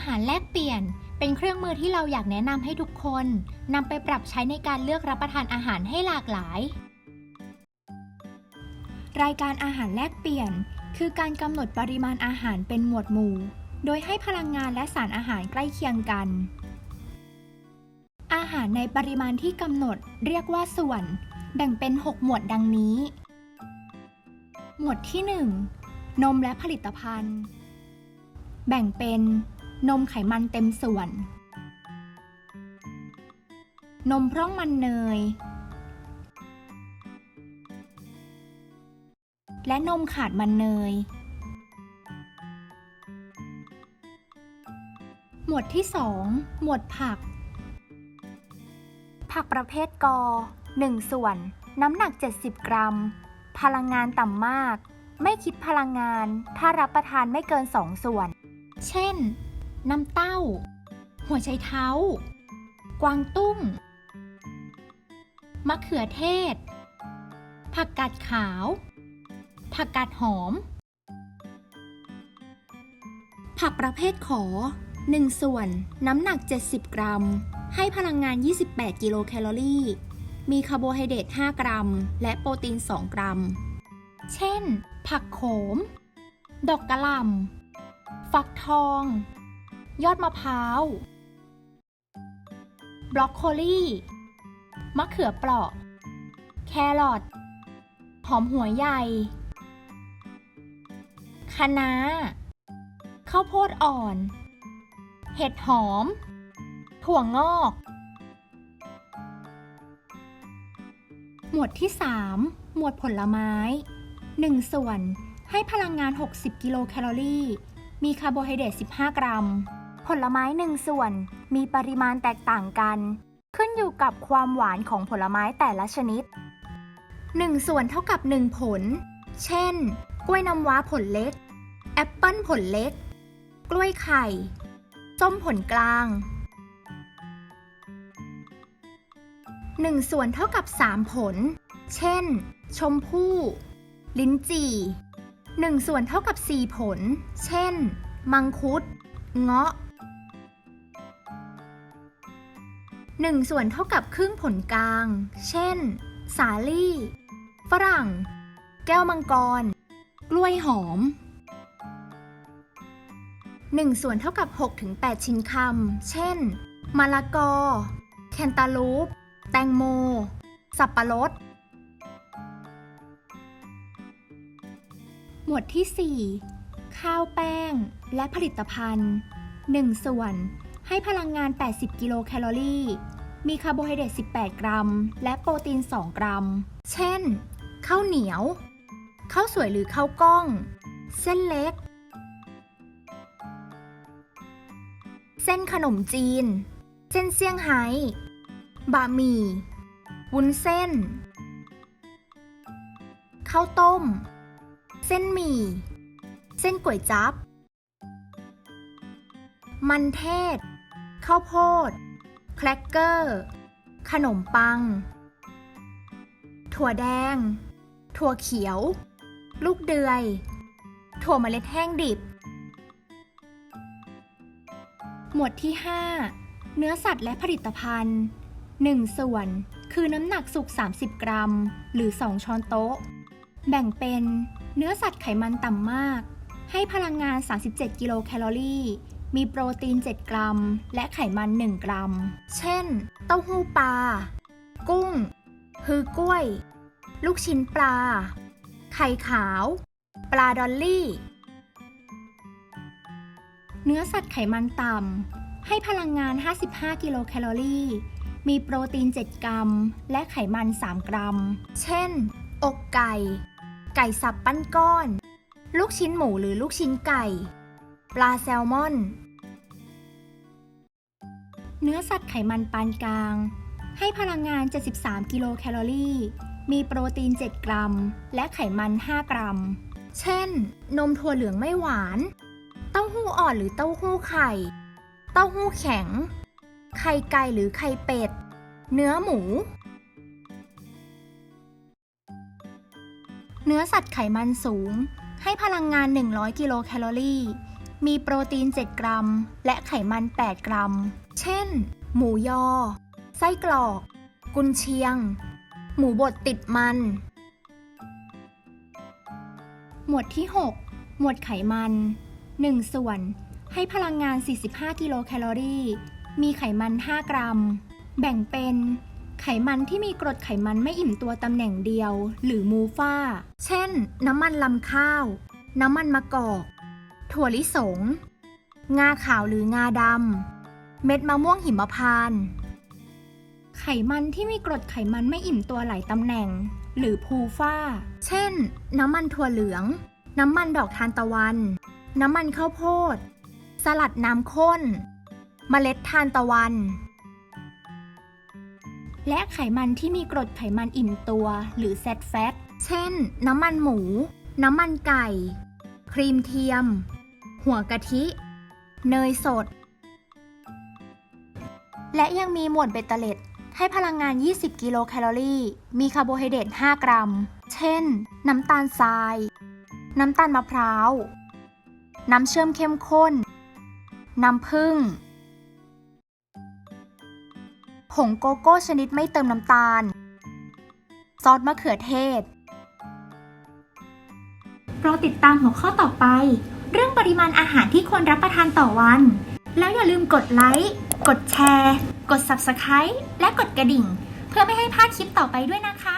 อาหารแลกเปลี่ยน เป็นเครื่องมือที่เราอยากแนะนำให้ทุกคนนำไปปรับใช้ในการเลือกรับประทานอาหารให้หลากหลาย รายการอาหารแลกเปลี่ยน คือการกำหนดปริมาณอาหารเป็นหมวดหมู่ โดยให้พลังงานและสารอาหารใกล้เคียงกัน อาหารในปริมาณที่กำหนดเรียกว่าส่วน แบ่งเป็น 6 หมวดดังนี้ หมวดที่ 1 นมและผลิตภัณฑ์ แบ่งเป็น นมไขมันเต็มส่วน นมพร่องมันเนย และนมขาดมันเนย หมวดที่ 2 หมวดผัก ผักประเภทกอ 1 ส่วน น้ำหนัก 70 กรัม พลังงานต่ำมาก ไม่คิดพลังงาน ถ้ารับประทานไม่เกิน 2 ส่วน เช่น น้ำเต้า หัวไชเท้า กวางตุ้ง มะเขือเทศ ผักกาดขาว ผักกาดหอม ผักประเภทขอ 1 ส่วน น้ำหนัก 70 กรัม ให้พลังงาน 28 กิโลแคลอรี่ มีคาร์โบไฮเดรต 5 กรัม และโปรตีน 2 กรัม เช่น ผักโขม ดอกกระหล่ำฟักทอง ยอดมะพร้าว บรอกโคลีมะเขือเปราะ แครอท หอมหัวใหญ่ คะน้า ข้าวโพดอ่อน เห็ดหอม ถั่วงอก หมวดที่ 3 หมวดผลไม้ 1 ส่วนให้พลังงาน 60 กิโลแคลอรี่ มีคาร์โบไฮเดรต 15 กรัม ผลไม้1ส่วน มีปริมาณแตกต่างกัน ขึ้นอยู่กับความหวานของผลไม้แต่ละชนิด 1 ส่วนเท่ากับ 1 ผล เช่น กล้วยน้ำว้าผลเล็ก แอปเปิ้ลผลเล็ก กล้วยไข่ ส้มผลกลาง 1 ส่วนเท่ากับ 3 ผล เช่น ชมพู่ ลิ้นจี่ 1 ส่วนเท่ากับ 4 ผล เช่น มังคุด เงาะ 1 ส่วนเท่ากับครึ่งผลกลาง เช่น สาลี่ ฝรั่ง แก้วมังกร กล้วยหอม 1 ส่วนเท่ากับ6-8ชิ้นคำ เช่น มะละกอ แคนตาลูป แตงโม สับปะรด หมวดที่ 4 ข้าวแป้ง และผลิตภัณฑ์ 1 ส่วนให้พลังงาน 80 กิโลแคลอรี่ มีคาร์โบไฮเดรต 18 กรัม และโปรตีน 2 กรัม เช่น ข้าวเหนียว ข้าวสวยหรือข้าวกล้อง เส้นเล็ก เส้นขนมจีน เส้นเซี่ยงไฮ้บะหมี่ วุ้นเส้น ข้าวต้ม เส้นหมี่ เส้นก๋วยจั๊บ มันเทศ ข้าวโพด แครกเกอร์ ขนมปัง ถั่วแดง ถั่วเขียว ลูกเดือย ถั่วเมล็ดแห้งดิบ หมวดที่ 5 เนื้อสัตว์และผลิตภัณฑ์ 1 ส่วนคือน้ำหนักสุก 30 กรัม หรือ 2 ช้อนโต๊ะ แบ่งเป็นเนื้อสัตว์ไขมันต่ำมาก ให้พลังงาน 37 กิโลแคลอรี่ มีโปรตีน 7 กรัม และไขมัน 1 กรัม เช่น เต้าหู้ปลา กุ้ง ฮือกล้วย ลูกชิ้นปลา ไข่ขาว ปลาดอลลี่ เนื้อสัตว์ไขมันต่ำ ให้พลังงาน 55 กิโลแคลอรี่ มีโปรตีน 7 กรัม และไขมัน 3 กรัม เช่น อกไก่ ไก่สับปั้นก้อน ลูกชิ้นหมูหรือลูกชิ้นไก่ ปลาแซลมอน เนื้อสัตว์ไขมันปานกลาง ให้พลังงาน 73 กิโลแคลอรี่ มีโปรตีน 7 กรัม และไขมัน 5 กรัม เช่น นมถั่วเหลืองไม่หวาน เต้าหู้อ่อนหรือเต้าหู้ไข่ เต้าหู้แข็ง ไข่ไก่หรือไข่เป็ด เนื้อหมู เนื้อสัตว์ไขมันสูง ให้พลังงาน 100 กิโลแคลอรี่ มีโปรตีน 7 กรัม และไขมัน 8 กรัม เช่น หมูยอ ไส้กรอก กุนเชียง หมูบดติดมัน หมวดที่ 6 หมวดไขมัน 1 ส่วน ให้พลังงาน 45 กิโลแคลอรี่ มีไขมัน 5 กรัม แบ่งเป็น ไขมันที่มีกรดไขมันไม่อิ่มตัวตำแหน่งเดียว หรือมูฟ่าเช่น น้ำมันลำข้าว น้ำมันมะกอก ถั่วลิสง งาขาวหรืองาดำ เม็ดมะม่วงหิมพานต์ไขมันที่มีกรดไขมันไม่อิ่มตัวหลายตำแหน่ง หรือพูฟ้า เช่น น้ำมันถั่วเหลือง น้ำมันดอกทานตะวัน น้ำมันข้าวโพด สลัดน้ำข้น เมล็ดทานตะวัน และไขมันที่มีกรดไขมันอิ่มตัว หรือแซดแฟต เช่น น้ำมันหมู น้ำมันไก่ ครีมเทียม หัวกะทิ เนยสด และยังมีหมวดเบตเตอร์เลตให้พลังงาน 20 กิโลแคลอรี่ มีคาร์โบไฮเดรต 5 กรัม เช่น น้ำตาลทราย น้ำตาลมะพร้าว น้ำเชื่อมเข้มข้น น้ำผึ้ง ผงโกโก้ชนิดไม่เติมน้ำตาล ซอสมะเขือเทศ โปรดติดตามหัวข้อต่อไป เรื่องปริมาณอาหารที่ควรรับประทานต่อวัน แล้วอย่าลืมกดไลค์ กดแชร์ กด Subscribe และกดกระดิ่ง เพื่อไม่ให้พลาดคลิปต่อไปด้วยนะคะ